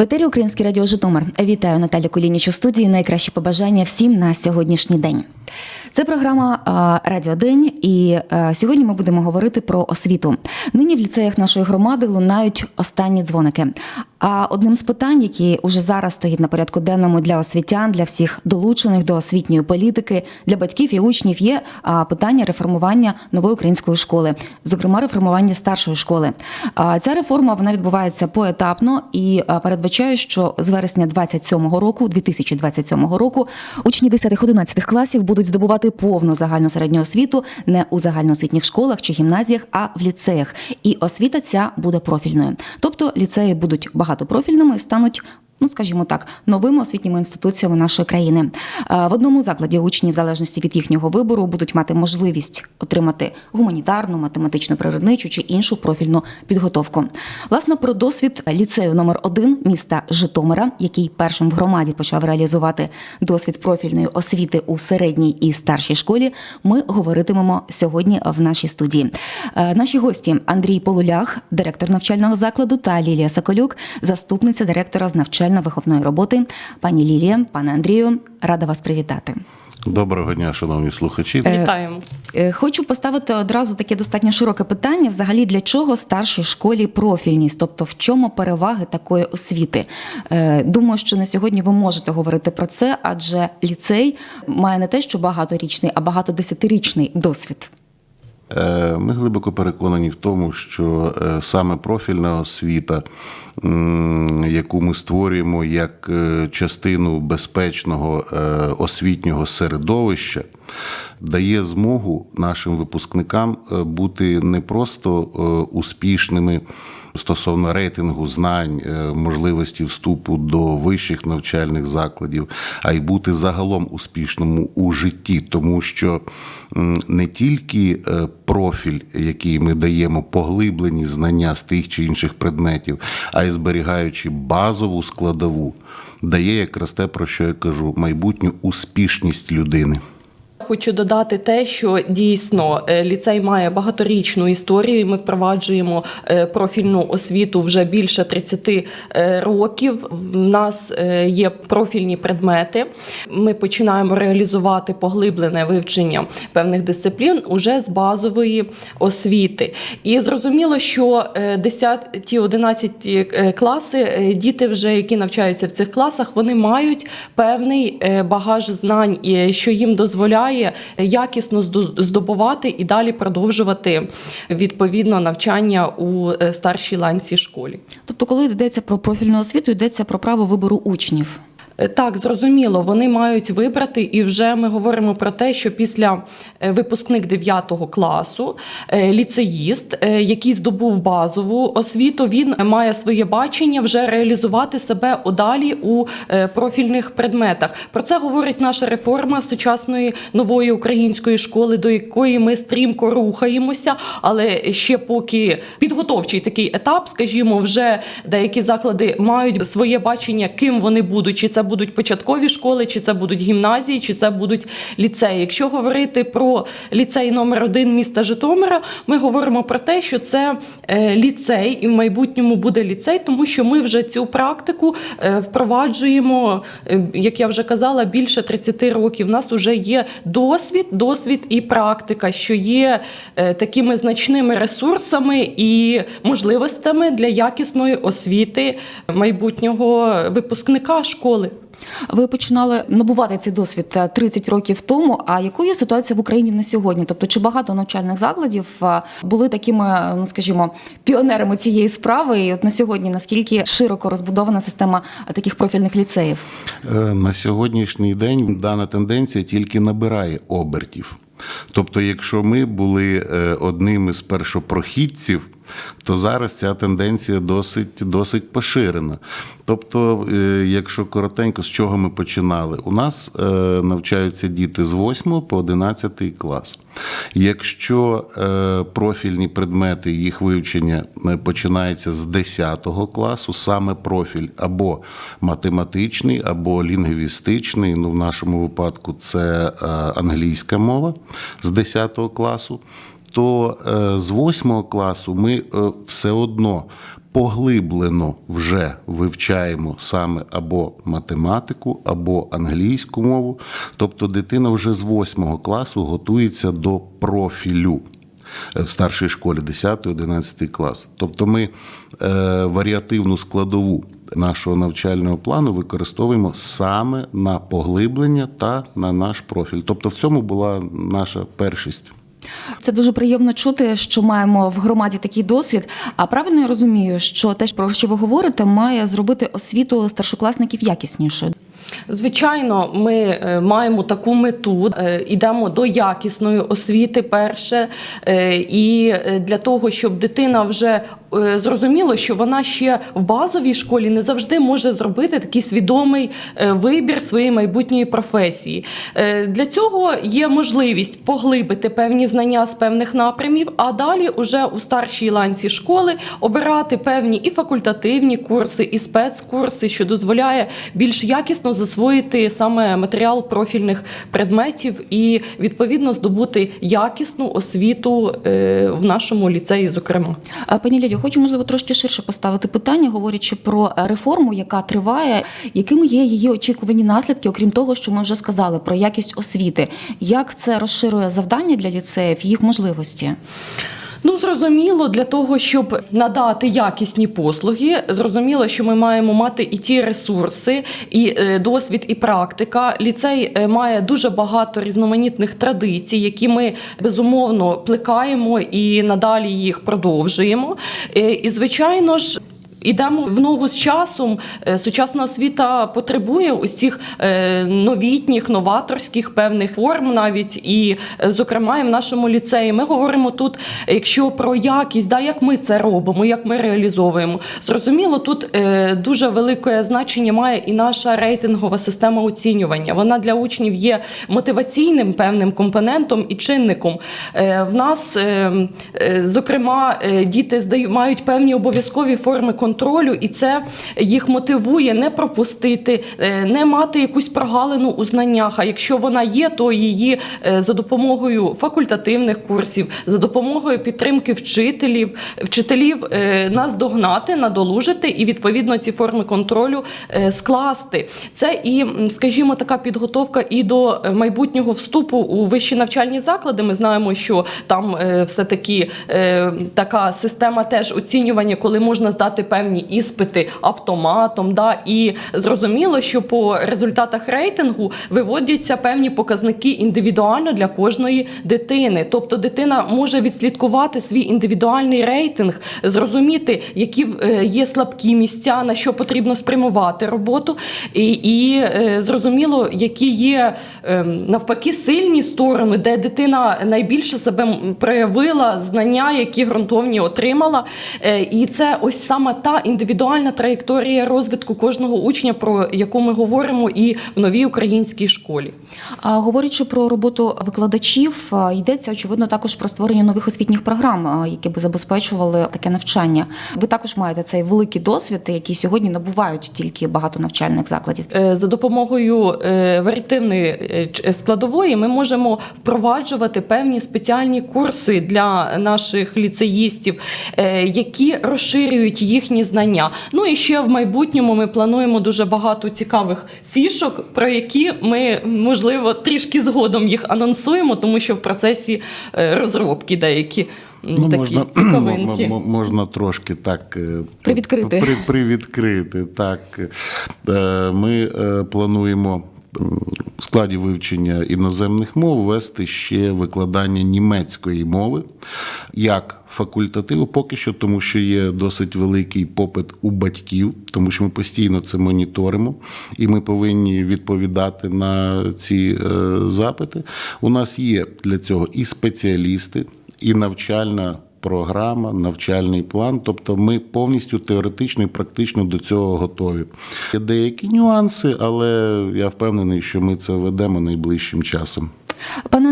В етері Українське Радіо Житомир. Вітаю Наталя Кулініч у студії. Найкращі побажання всім на сьогоднішній день. Це програма Радіо День, і сьогодні ми будемо говорити про освіту. Нині в ліцеях нашої громади лунають останні дзвоники. А одним з питань, які уже зараз стоїть на порядку денному для освітян, для всіх долучених до освітньої політики, для батьків і учнів, є питання реформування нової української школи, зокрема реформування старшої школи. Ця реформа вона відбувається поетапно і передбачає, що з вересня 27-го року, 2027 року, учні 10-11 класів будуть здобувати повну загальну середню освіту не у загальноосвітніх школах чи гімназіях, а в ліцеях. І освіта ця буде профільною. Тобто ліцеї будуть багатопрофільними стануть. Ну, скажімо так, новими освітніми інституціями нашої країни Е, в одному закладі учні, в залежності від їхнього вибору, будуть мати можливість отримати гуманітарну, математичну, природничу чи іншу профільну підготовку. Власне, про досвід ліцею номер 1 міста Житомира, який першим в громаді почав реалізувати досвід профільної освіти у середній і старшій школі, ми говоритимемо сьогодні в нашій студії. Е, Наші гості Андрій Полулях, директор навчального закладу, та Лілія Соколюк, заступниця директора з навчально-виховної роботи. Пані Лілія, пане Андрію, рада вас привітати. Доброго дня, шановні слухачі. Вітаємо. Е, Хочу поставити одразу таке достатньо широке питання: взагалі для чого старшій школі профільність? Тобто, в чому переваги такої освіти? Е, Думаю, що на сьогодні ви можете говорити про це, адже ліцей має не те, що багаторічний, а багатодесятирічний досвід. Е, Ми глибоко переконані в тому, що е, саме профільна освіта, яку ми створюємо як е, частину безпечного освітнього середовища, дає змогу нашим випускникам бути не просто успішними стосовно рейтингу знань, е, можливості вступу до вищих навчальних закладів, а й бути загалом успішному у житті, тому що не тільки е, профіль, який ми даємо, поглиблені знання з тих чи інших предметів, а й зберігаючи базову складову, дає якраз те, про що я кажу, майбутню успішність людини. Хочу додати те, що дійсно е, ліцей має багаторічну історію. Ми впроваджуємо е, профільну освіту вже більше 30 е, років. В нас є профільні предмети. Ми починаємо реалізувати поглиблене вивчення певних дисциплін уже з базової освіти. І зрозуміло, що 10-11 класи діти, вже які навчаються в цих класах, вони мають певний багаж знань, що їм дозволяє якісно здо- здобувати і далі продовжувати відповідно навчання у е, старшій ланці школі. Тобто, коли йдеться про профільну освіту, йдеться про право вибору учнів. Е, Так, зрозуміло, вони мають вибрати, і вже ми говоримо про те, що після е, випускник 9 класу е, ліцеїст, який здобув базову освіту, він має своє бачення вже реалізувати себе удалі у профільних предметах. Про це говорить наша реформа сучасної нової української школи, до якої ми стрімко рухаємося, але ще поки підготовчий такий етап, скажімо, вже деякі заклади мають своє бачення, ким вони будуть, чи це будуть початкові школи, чи це будуть гімназії, чи це будуть ліцеї. Якщо говорити про ліцей номер один міста Житомира, ми говоримо про те, що це е, ліцей, і в майбутньому буде ліцей, тому що ми вже цю практику е, впроваджуємо, е, як я вже казала, більше 30 років. У нас вже є досвід, досвід і практика, що є такими значними ресурсами і можливостями для якісної освіти майбутнього випускника школи. Ви починали набувати цей досвід е, 30 років тому. А якою ситуація в Україні на сьогодні? Тобто, чи багато навчальних закладів е, були такими, ну скажімо, піонерами цієї справи? І от на сьогодні наскільки широко розбудована система е, таких профільних ліцеїв? Е, На сьогоднішній день дана тенденція тільки набирає обертів. Тобто, якщо ми були е, одним із першопрохідців, то зараз ця тенденція досить, досить поширена. Тобто, е, якщо коротенько, з чого ми починали? У нас е, навчаються діти з 8 по 11 клас. Якщо е, профільні предмети, їх вивчення починається з 10 класу, саме профіль або математичний, або лінгвістичний, ну в нашому випадку це англійська мова з 10 класу, то е, з 8 класу ми е, все одно поглиблено вже вивчаємо саме або математику, або англійську мову. Тобто дитина вже з 8 класу готується до профілю е, в старшій школі 10-11 клас. Тобто ми е, варіативну складову нашого навчального плану використовуємо саме на поглиблення та на наш профіль. Тобто в цьому була наша першість. Це дуже приємно чути, що маємо в громаді такий досвід. А правильно я розумію, що те, про що ви говорите, має зробити освіту старшокласників якіснішою. Звичайно, ми е, маємо таку мету, е, йдемо до якісної освіти перше, е, і для того, щоб дитина вже е, зрозуміла, що вона ще в базовій школі не завжди може зробити такий свідомий е, вибір своєї майбутньої професії. Е, Для цього є можливість поглибити певні знання з певних напрямів, а далі уже у старшій ланці школи обирати певні і факультативні курси, і спецкурси, що дозволяє більш якісно засвоїти саме матеріал профільних предметів і відповідно здобути якісну освіту в нашому ліцеї, зокрема. Пані Лілі, хочу можливо трошки ширше поставити питання, говорячи про реформу, яка триває. Якими є її очікувані наслідки, окрім того, що ми вже сказали про якість освіти? Як це розширює завдання для ліцеїв, їх можливості? Ну, зрозуміло, для того, щоб надати якісні послуги, зрозуміло, що ми маємо мати і ті ресурси, і е, досвід, і практика. Ліцей е, має дуже багато різноманітних традицій, які ми безумовно плекаємо і надалі їх продовжуємо. Е, І, звичайно ж. Ідемо в ногу з часом. Е, Сучасна освіта потребує ось цих е, новітніх, новаторських певних форм, навіть і, е, зокрема, і в нашому ліцеї. Ми говоримо тут, якщо про якість, да, як ми це робимо, як ми реалізовуємо. Зрозуміло, тут дуже велике значення має і наша рейтингова система оцінювання. Вона для учнів є мотиваційним певним компонентом і чинником. В нас, е, е, зокрема, діти мають певні обов'язкові форми контролю, і це їх мотивує не пропустити, е, не мати якусь прогалину у знаннях. А якщо вона є, то її е, за допомогою факультативних курсів, за допомогою підтримки вчителів, вчителів е, нас догнати, надолужити і відповідно ці форми контролю скласти. Це і, скажімо, така підготовка і до майбутнього вступу у вищі навчальні заклади. Ми знаємо, що там все таки така система теж оцінювання, коли можна здати певні іспити автоматом. Да, і зрозуміло, що по результатах рейтингу виводяться певні показники індивідуально для кожної дитини. Тобто дитина може відслідкувати свій індивідуальний рейтинг, зрозуміти, які е, є слабкі місця, на що потрібно спрямувати роботу, і, і е, зрозуміло, які є е, навпаки сильні сторони, де дитина найбільше себе проявила, знання, які ґрунтовні отримала. Е, І це ось саме та індивідуальна траєкторія розвитку кожного учня, про яку ми говоримо і в новій українській школі. А говорячи про роботу викладачів, йдеться очевидно також про створення нових освітніх програм, які би забезпечували таке навчання. Ви також маєте цей великий досвід, який сьогодні набувають тільки багато навчальних закладів. Е, За допомогою е, варітивної е, складової ми можемо впроваджувати певні спеціальні курси для наших ліцеїстів, які розширюють їхні знання. Ну і ще в майбутньому ми плануємо дуже багато цікавих фішок, про які ми можливо трішки згодом їх анонсуємо, тому що в процесі е, розробки деякі. Ну, такі можна, цікавинки. можна трошки так е, Привідкрити. При, привідкрити. Так. Е, Ми плануємо в складі вивчення іноземних мов ввести ще викладання німецької мови як факультативу, поки що, тому що є досить великий попит у батьків, тому що ми постійно це моніторимо, і ми повинні відповідати на ці е, запити. У нас є для цього і спеціалісти, і навчальна програма, навчальний план. Тобто ми повністю теоретично і практично до цього готові. Є деякі нюанси, але я впевнений, що ми це ведемо найближчим часом.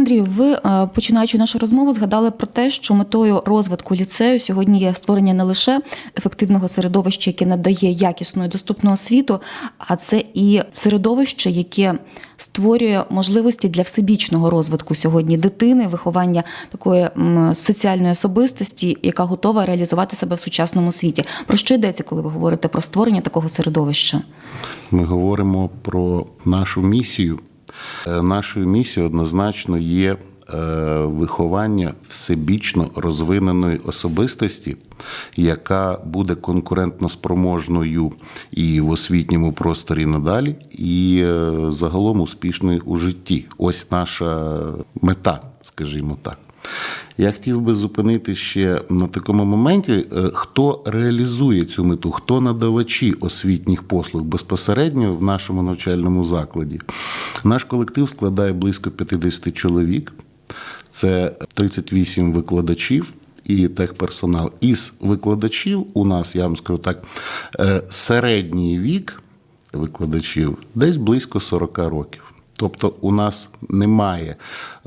Андрію, ви е, починаючи нашу розмову, згадали про те, що метою розвитку ліцею сьогодні є створення не лише ефективного середовища, яке надає якісну і доступну освіту, а це і середовище, яке створює можливості для всебічного розвитку сьогодні дитини, виховання такої соціальної особистості, яка готова реалізувати себе в сучасному світі. Про що йдеться, коли ви говорите про створення такого середовища? Ми говоримо про нашу місію. Е, Нашою місією однозначно є е, виховання всебічно розвиненої особистості, яка буде конкурентно спроможною і в освітньому просторі надалі, і е, загалом успішною у житті. Ось наша мета, скажімо так. Я хотів би зупинити ще на такому моменті, е, хто реалізує цю мету, хто надавачі освітніх послуг безпосередньо в нашому навчальному закладі. Наш колектив складає близько 50 чоловік, це 38 викладачів. І техперсонал. Із викладачів у нас, я вам скажу так, е, середній вік викладачів десь близько 40 років. Тобто у нас немає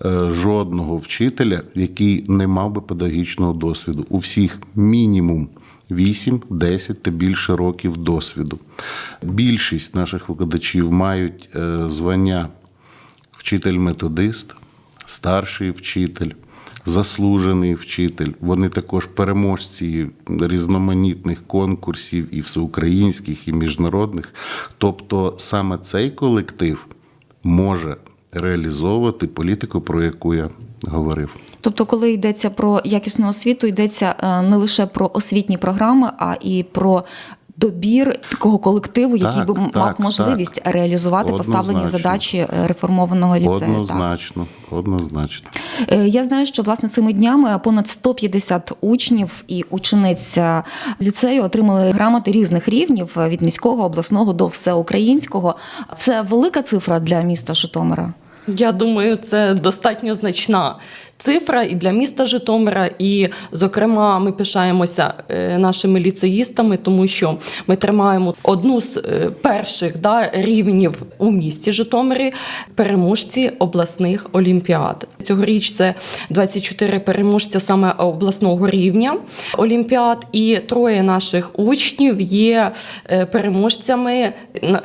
е, жодного вчителя, який не мав би педагогічного досвіду. У всіх мінімум 8, 10 та більше років досвіду. Більшість наших викладачів мають е, звання вчитель-методист, старший вчитель. Заслужений вчитель, вони також переможці різноманітних конкурсів і всеукраїнських, і міжнародних. Тобто саме цей колектив може реалізовувати політику, про яку я говорив. Тобто, коли йдеться про якісну освіту, йдеться е, не лише про освітні програми, а і про добір такого колективу, який Так, би м- мав так, можливість реалізувати поставлені задачі реформованого ліцею. Так. Однозначно, однозначно. Е, Я знаю, що власне цими днями понад 150 учнів і учениць е, ліцею отримали грамоти різних рівнів е, від міського, обласного до всеукраїнського. Це велика цифра для міста Житомира. Я думаю, це достатньо значна цифра і для міста Житомира. І, зокрема, ми пишаємося е, нашими ліцеїстами, тому що ми тримаємо одну з е, перших да, рівнів у місті Житомирі переможці обласних олімпіад. Цьогоріч це 24 переможця саме обласного рівня олімпіад, і троє наших учнів є е, переможцями на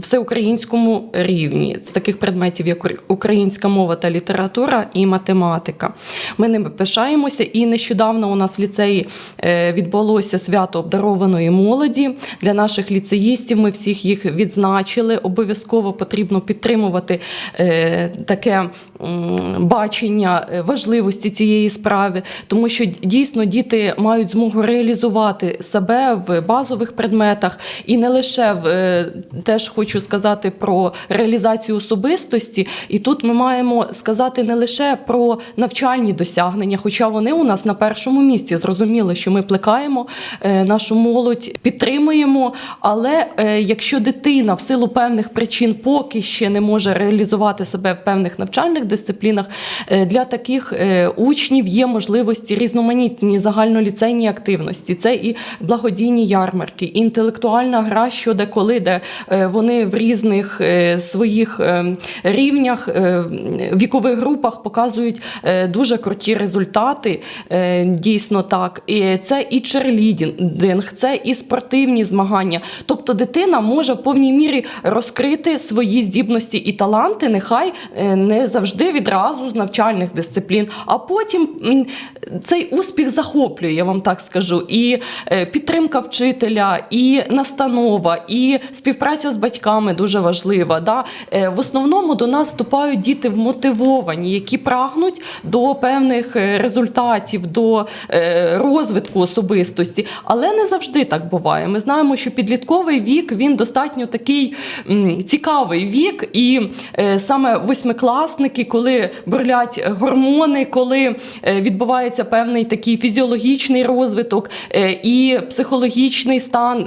всеукраїнському рівні з таких предметів, як українська мова та література і математика. Ми ними пишаємося, і нещодавно у нас в ліцеї е, відбулося свято обдарованої молоді для наших ліцеїстів. Ми всіх їх відзначили. Обов'язково потрібно підтримувати е, таке бачення е, важливості цієї справи, тому що дійсно діти мають змогу реалізувати себе в базових предметах і не лише в теж хочу сказати про реалізацію особистості. І тут ми маємо сказати не лише про навчальні досягнення, хоча вони у нас на першому місці. Зрозуміло, що ми плекаємо е, нашу молодь, підтримуємо. Але е, якщо дитина в силу певних причин поки ще не може реалізувати себе в певних навчальних дисциплінах, е, для таких учнів є можливості різноманітні загальноліцейні активності. Це і благодійні ярмарки, і інтелектуальна гра щодеколи, де е, вони в різних своїх е, рівнях, вікових групах показують дуже круті результати. е, Дійсно так. І це і черлідінг, це і спортивні змагання. Тобто дитина може в повній мірі розкрити свої здібності і таланти, нехай е, не завжди відразу з навчальних дисциплін. А потім цей успіх захоплює, я вам так скажу. І е, підтримка вчителя, і настанова, і співпраця з батьками дуже важлива. Да? В основному до нас вступають діти вмотивовані, які прагнуть до певних е, результатів, до е, розвитку особистості. Але не завжди так буває. Ми знаємо, що підлітковий вік він достатньо такий цікавий вік, і е, саме восьмикласники, коли бурлять гормони, коли відбувається певний такий фізіологічний розвиток і психологічний стан,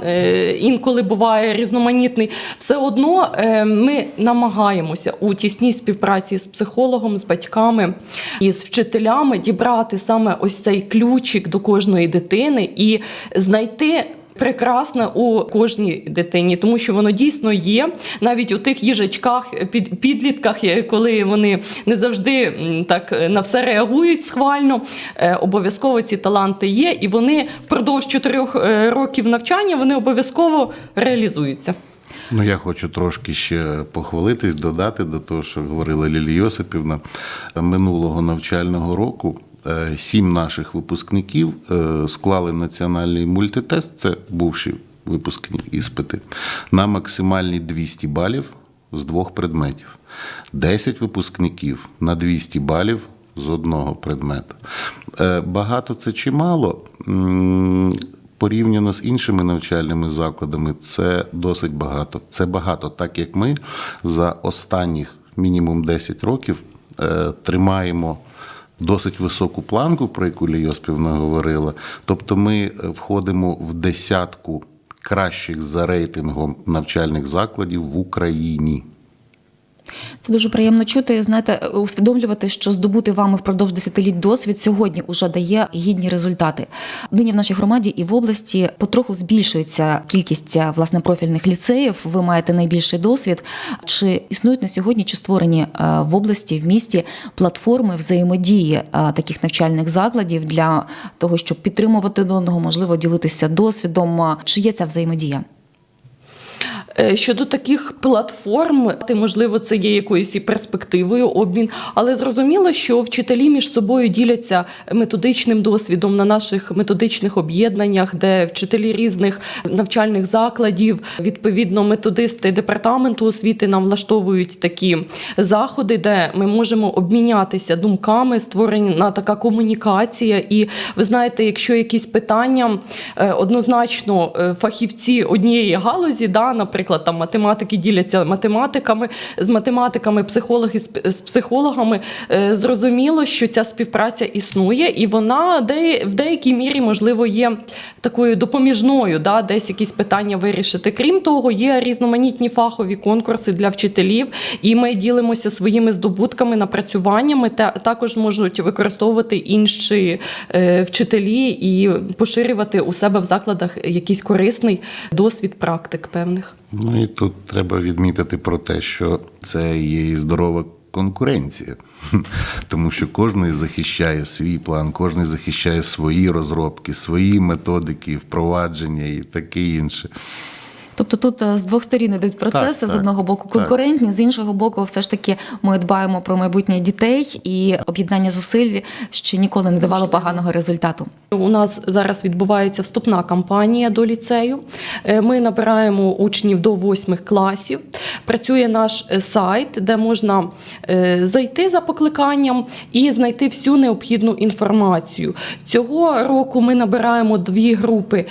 інколи буває різноманітний, все одно ми намагаємося у тісній співпраці з психологом, з батьками і з вчителями дібрати саме ось цей ключик до кожної дитини і знайти прекрасне у кожній дитині, тому що воно дійсно є навіть у тих їжачках, під, підлітках, е, коли вони не завжди так е, на все реагують схвально. е, Обов'язково ці таланти є, і вони впродовж чотирьох років навчання вони обов'язково реалізуються. Ну, я хочу трошки ще похвалитись, додати до того, що говорила Лілія Йосипівна. Минулого навчального року е, сім наших випускників е, склали національний мультитест, це бувші випускні іспити, на максимальні 200 балів з двох предметів. 10 випускників на 200 балів з одного предмета. Е, Багато це чи мало? М, порівняно з іншими навчальними закладами, це досить багато. Це багато, так як ми за останніх мінімум 10 років е, тримаємо досить високу планку, про яку Лійоспівна говорила. Тобто ми е, входимо в десятку кращих за рейтингом навчальних закладів в Україні. Це дуже приємно чути. Знаєте, усвідомлювати, що здобути вами впродовж десятиліть досвід сьогодні уже дає гідні результати. Нині в нашій громаді і в області потроху збільшується кількість е, власне профільних ліцеїв. Ви маєте найбільший досвід. Чи існують на сьогодні чи створені е, в області в місті платформи взаємодії е, таких навчальних закладів для того, щоб підтримувати до одного, можливо, ділитися досвідом? Чи є ця взаємодія? Е, Щодо таких платформ, ти, можливо, це є якоюсь і перспективою обмін, але зрозуміло, що вчителі між собою діляться методичним досвідом на наших методичних об'єднаннях, де вчителі різних навчальних закладів, відповідно, методисти департаменту освіти нам влаштовують такі заходи, де ми можемо обмінятися думками, створена така комунікація. І ви знаєте, якщо якісь питання е, однозначно е, фахівці однієї галузі, да, наприклад, там математики діляться математиками з математиками, психологи з з психологами. Е, Зрозуміло, що ця співпраця існує, і вона де, в деякій мірі, можливо, є такою допоміжною, да, десь якісь питання вирішити. Крім того, є різноманітні фахові конкурси для вчителів, і ми ділимося своїми здобутками, напрацюваннями. Та також можуть використовувати інші е, вчителі і поширювати у себе в закладах якийсь корисний досвід практик певних. Ну і тут треба відмітити про те, що це є і здорова конкуренція, тому що кожен захищає свій план, кожен захищає свої розробки, свої методики, впровадження і таке інше. Тобто тут е, з двох сторін ідуть процеси: Так, з одного боку так. конкурентні, з іншого боку, все ж таки ми дбаємо про майбутнє дітей і об'єднання зусиль ще ніколи не давало поганого результату. У нас зараз відбувається вступна кампанія до ліцею. Е, Ми набираємо учнів до восьмих класів. Працює наш е, сайт, де можна зайти за покликанням і знайти всю необхідну інформацію. Цього року ми набираємо дві групи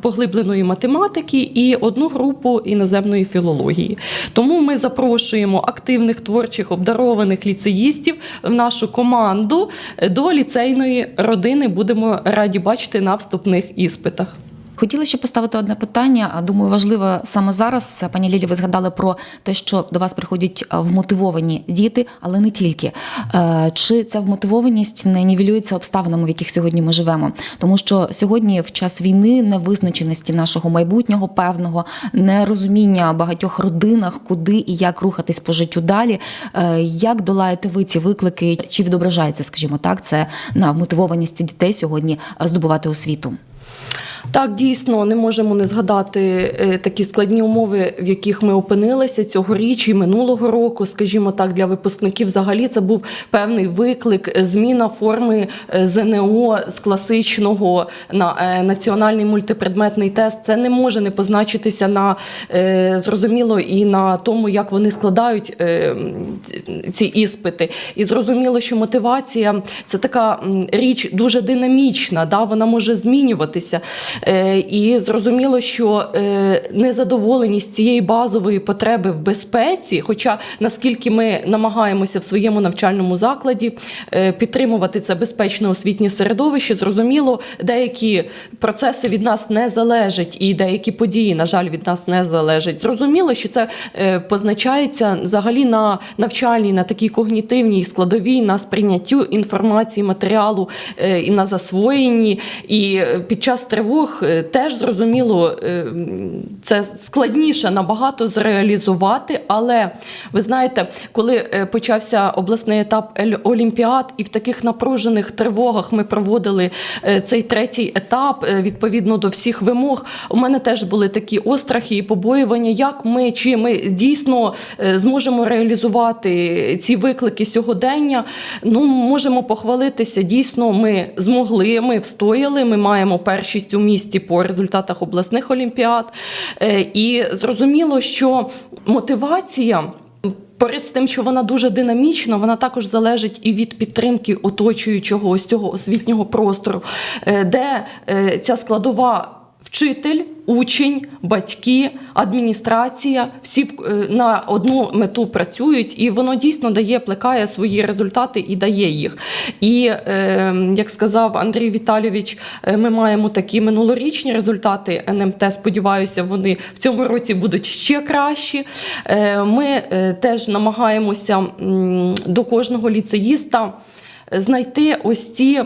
поглибленої математики і одну групу іноземної філології. Тому ми запрошуємо активних творчих обдарованих ліцеїстів в нашу команду до ліцейної родини. Будемо раді бачити на вступних іспитах. Хотіла ще поставити одне питання. Думаю, важливо саме зараз. Пані Лілі, ви згадали про те, що до вас приходять вмотивовані діти, але не тільки. Е, Чи ця вмотивованість не нівелюється обставинами, в яких сьогодні ми живемо? Тому що сьогодні, в час війни, невизначеності нашого майбутнього, певного нерозуміння багатьох родинах, куди і як рухатись по життю далі. Е, Як долаєте ви ці виклики? Чи відображається, скажімо так, це на вмотивованість дітей сьогодні е, здобувати освіту? Так, дійсно, не можемо не згадати е, такі складні умови, в яких ми опинилися цьогоріч і минулого року. Скажімо так, для випускників взагалі це був певний виклик, е, зміна форми е, ЗНО з класичного на національний мультипредметний тест. Це не може не позначитися на зрозуміло і на тому, як вони складають ці іспити. І зрозуміло, що мотивація це така річ дуже динамічна, да? вона може змінюватися. Е, І зрозуміло, що е, незадоволеність цієї базової потреби в безпеці, хоча наскільки ми намагаємося в своєму навчальному закладі е, підтримувати це безпечне освітнє середовище, зрозуміло, деякі процеси від нас не залежать, і деякі події, на жаль, від нас не залежать. Зрозуміло, що це позначається взагалі на навчальній, на такій когнітивній складовій, на сприйняттю інформації, матеріалу і на засвоєнні. І під час тривоги Друг е, теж зрозуміло, е, це складніше набагато зреалізувати. Але ви знаєте, коли е, почався обласний етап Олімпіад, і в таких напружених тривогах ми проводили цей третій етап відповідно до всіх вимог. У мене теж були такі острахи і побоювання, як ми чи ми дійсно зможемо реалізувати ці виклики сьогодення. Ну можемо похвалитися. Дійсно, ми змогли, ми встояли. Ми маємо першість у місті по результатах обласних олімпіад. Е, І зрозуміло, що мотивація. Поряд з тим, що вона дуже динамічна, вона також залежить і від підтримки оточуючого ось цього освітнього простору, е, де е, ця складова вчитель, учень, батьки, адміністрація всі е, на одну мету працюють, і воно дійсно дає, плекає свої результати і дає їх. І е, як сказав Андрій Віталійович, е, ми маємо такі минулорічні результати НМТ. Сподіваюся, вони в цьому році будуть ще кращі. Е, Ми теж намагаємося до кожного ліцеїста. Знайти ось ці,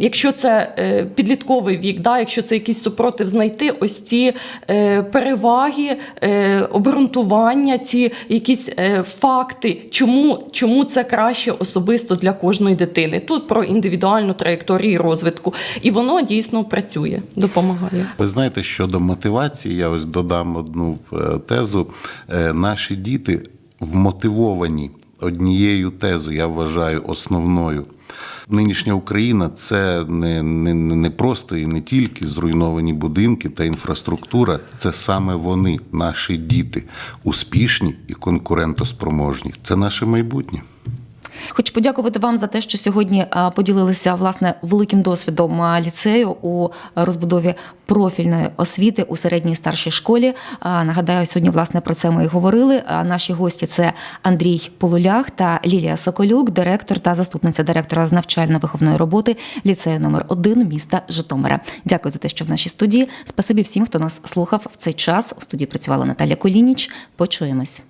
якщо це е, підлітковий вік, да, якщо це якийсь супротив, знайти ось ці е, переваги, е, обґрунтування, ці якісь факти, чому, чому це краще особисто для кожної дитини. Тут про індивідуальну траєкторію розвитку. І воно дійсно працює, допомагає. Ви знаєте, щодо мотивації, я ось додам одну тезу. Наші діти вмотивовані однією тезою, я вважаю, основною. Нинішня Україна це не, не, не просто і не тільки зруйновані будинки та інфраструктура, це саме вони, наші діти, успішні і конкурентоспроможні. Це наше майбутнє. Хочу подякувати вам за те, що сьогодні поділилися власне великим досвідом ліцею у розбудові профільної освіти у середній старшій школі. Нагадаю, сьогодні власне про це ми і говорили. Наші гості це Андрій Полулях та Лілія Соколюк, директор та заступниця директора з навчально-виховної роботи ліцею номер 1 міста Житомира. Дякую за те, що в нашій студії. Спасибі всім, хто нас слухав в цей час. У студії працювала Наталя Колініч. Почуємось.